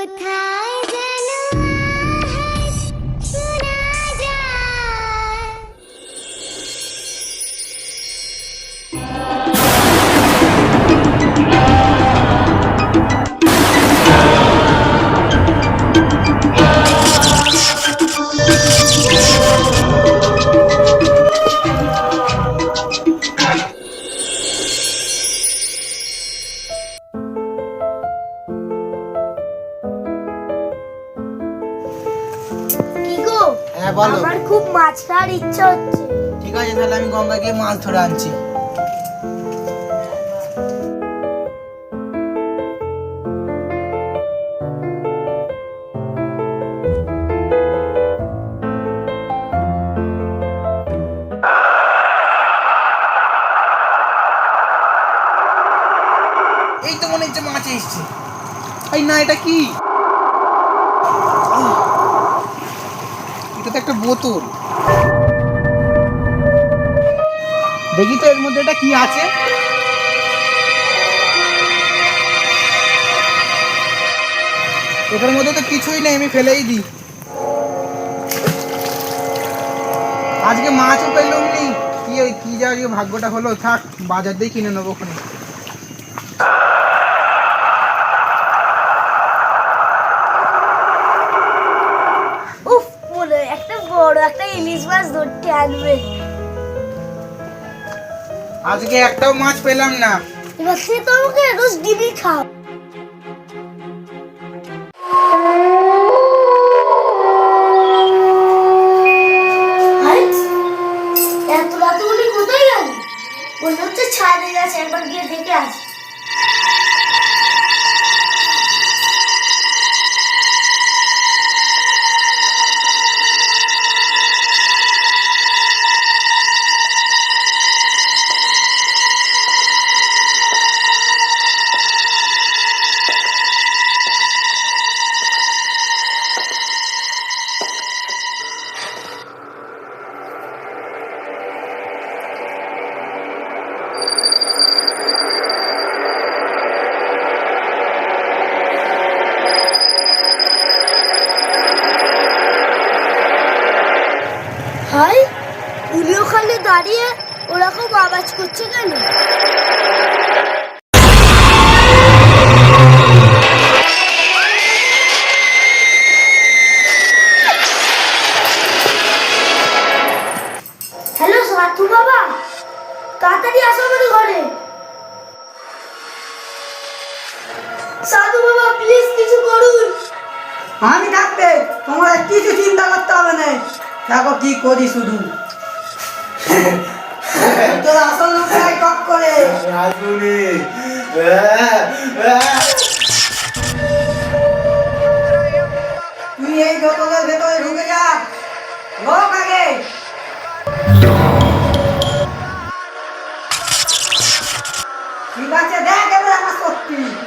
good time. হ্যাঁ বলো। আমার খুব মাছ খাওয়ার ইচ্ছা হচ্ছে। ঠিক আছে তাহলে আমি গঙ্গা গিয়ে মাছ ধরে আনছি। এই তো মনে হচ্ছে মাছ এসছে। এই না এটা কি এটা তো একটা বোতল। দেখি তো এর মধ্যে এটা কি আছে। এটার মধ্যে তো কিছুই নেই, আমি ফেলেই দিই। আজকে মাছও পেলাম নি। কি কি যা ভাগ্যটা হলো, থাক, বাজার দিয়ে কিনে নেব ওখানে ইলিশ মাছ ধরতে আনবে আজকে একটাও মাছ পেলাম না এবার সে তো আমাকে রোজ ডিবি খাও হাই, এত রাতে উনি কোথায় গেল মনে হচ্ছে ছাদে গেছে একবার গিয়ে দেখে আসি হাই উনি ওখানে দাঁড়িয়ে ওরকম আওয়াজ করছে কেন? হ্যালো সাথু বাবা? সাধু বাবা প্লিজ কিছু করুন। আমি থাকতে তোমার কিছু চিন্তা করতে হবে না। দেখো কি করি শুধু। তোর তুই এই দোতলের ভেতরে ঢুকে যা। লোক আগে। শক্তি